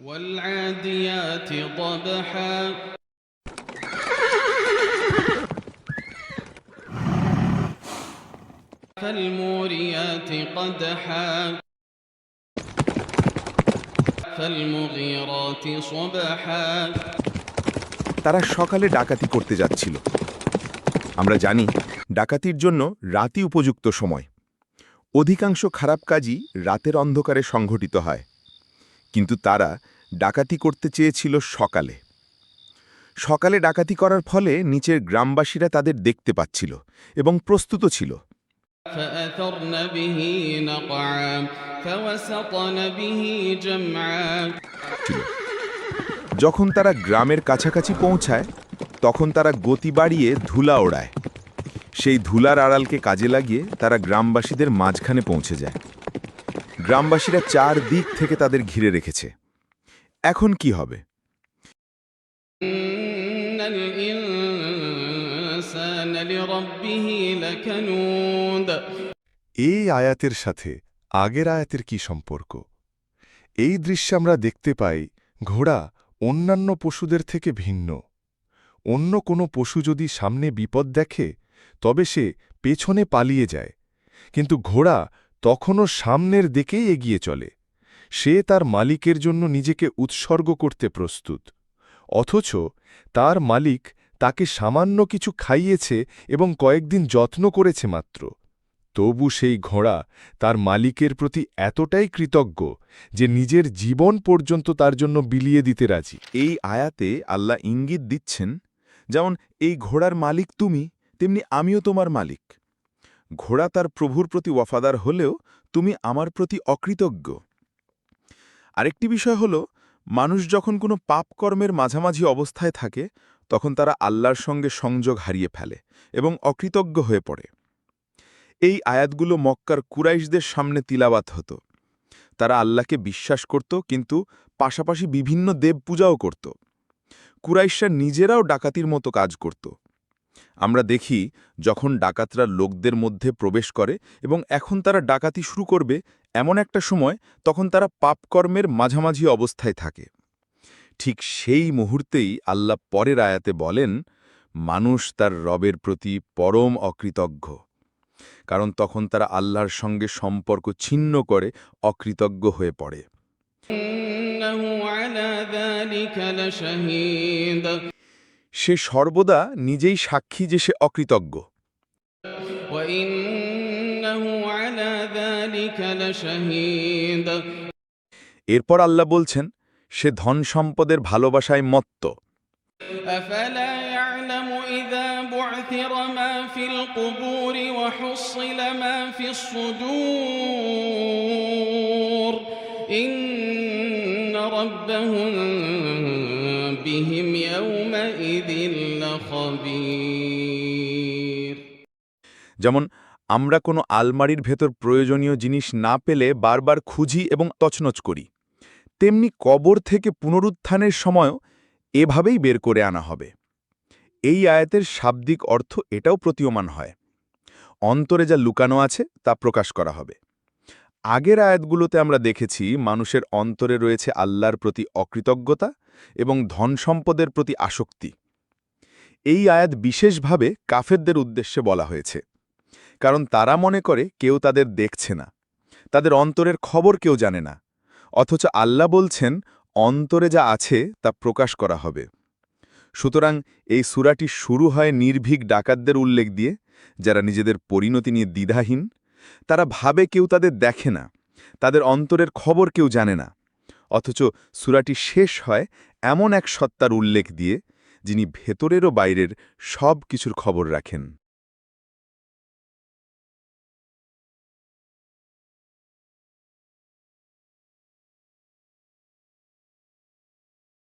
والعاديات ضبحا فالموريات قدحا فالمغيرات صبحا তারা সকালে ডাকাতি করতে যাচ্ছিল আমরা জানি ডাকাতির জন্য রাতই উপযুক্ত সময় অধিকাংশ খারাপ কাজই রাতের অন্ধকারে সংঘটিত হয় কিন্তু তারা ডাকাতি করতে চেয়েছিল সকালে। সকালে ডাকাতি করার ফলে নিচের গ্রামবাসীরা তাদের দেখতে পাচ্ছিল এবং প্রস্তুত ছিল। যখন তারা গ্রামের কাছাকাছি পৌঁছায় তখন তারা গতি বাড়িয়ে ধুলা ওড়ায়। সেই ধুলার আড়ালকে কাজে লাগিয়ে তারা গ্রামবাসীদের মাঝখানে পৌঁছে যায়। গ্রামবাসীরা চার দিক থেকে তাদের ঘিরে রেখেছে। এখন কি হবে? এই আয়াতের সাথে আগের আয়াতের কি সম্পর্ক? এই দৃশ্যে আমরা দেখতে পাই ঘোড়া অন্যান্য পশুদের থেকে ভিন্ন। অন্য কোনো পশু যদি সামনে বিপদ দেখে তবে সে পেছনে পালিয়ে যায়। কিন্তু ঘোড়া তখনও সামনের দিকেই এগিয়ে চলে। সে তার মালিকের জন্য নিজেকে উৎসর্গ করতে প্রস্তুত। অথচ তার মালিক তাকে সামান্য কিছু খাইয়েছে এবং কয়েকদিন যত্ন করেছে মাত্র। তবু সেই ঘোড়া তার মালিকের প্রতি এতটাই কৃতজ্ঞ যে নিজের জীবন পর্যন্ত তার জন্য বিলিয়ে দিতে রাজি। এই আয়াতে আল্লাহ ইঙ্গিত দিচ্ছেন, যেমন, এই ঘোড়ার মালিক তুমি, তেমনি আমিও তোমার মালিক। ঘোড়া তার প্রভুর প্রতি ওয়াফাদার হলেও তুমি আমার প্রতি অকৃতজ্ঞ। আরেকটি বিষয় হল, মানুষ যখন কোনো পাপকর্মের মাঝামাঝি অবস্থায় থাকে, তখন তারা আল্লাহর সঙ্গে সংযোগ হারিয়ে ফেলে এবং অকৃতজ্ঞ হয়ে পড়ে। এই আয়াতগুলো মক্কার কুরাইশদের সামনে তিলাবাত হতো। তারা আল্লাহকে বিশ্বাস করত, কিন্তু পাশাপাশি বিভিন্ন দেব পূজাও করত। কুরাইশরা নিজেরাও ডাকাতির মতো কাজ করত। আমরা দেখি যখন ডাকাতরা লোকদের মধ্যে প্রবেশ করে এবং এখন তারা ডাকাতি শুরু করবে এমন একটা সময় তখন তারা পাপকর্মের মাঝামাঝি অবস্থায় থাকে। ঠিক সেই মুহূর্তেই আল্লাহ পরের আয়াতে বলেন, মানুষ তার রবের প্রতি পরম অকৃতজ্ঞ। কারণ তখন তারা আল্লাহর সঙ্গে সম্পর্ক ছিন্ন করে অকৃতজ্ঞ হয়ে পড়ে। সে সর্বদা নিজেই সাক্ষী যে সে অকৃতজ্ঞ। এরপর আল্লাহ বলছেন সে ধন সম্পদের ভালোবাসায় মত্ত। ইন্ন রব্বাহুম إذا بعثر ما في القبور وحصل ما في الصدور إن ربهم بهم يومئذ لخبير যেমন আমরা কোনো আলমারির ভেতর প্রয়োজনীয় জিনিস না পেলে বারবার খুঁজি এবং তছনছ করি তেমনি কবর থেকে পুনরুত্থানের সময়ও এভাবেই বের করে আনা হবে এই আয়াতের শাব্দিক অর্থ এটাও প্রতীয়মান হয় অন্তরে যা লুকানো আছে তা প্রকাশ করা হবে আগের আয়াতগুলোতে আমরা দেখেছি মানুষের অন্তরে রয়েছে আল্লাহর প্রতি অকৃতজ্ঞতা এবং ধন সম্পদের প্রতি আসক্তি। এই আয়াত বিশেষভাবে কাফেরদের উদ্দেশ্যে বলা হয়েছে। কারণ তারা মনে করে কেউ তাদের দেখছে না। তাদের অন্তরের খবর কেউ জানে না। অথচ আল্লাহ বলছেন, অন্তরে যা আছে, তা প্রকাশ করা হবে। সুতরাং এই সুরাটি শুরু হয় নির্ভীক ডাকাতদের উল্লেখ দিয়ে, যারা নিজেদের পরিণতি নিয়ে দ্বিধাহীন তারা ভাবে কেউ তাদের দেখে না, তাদের অন্তরের খবর কেউ জানে না। অথচ সুরাটি শেষ হয় এমন এক সত্তার উল্লেখ দিয়ে, যিনি ভেতরেরও বাইরের সব কিছুর খবর রাখেন।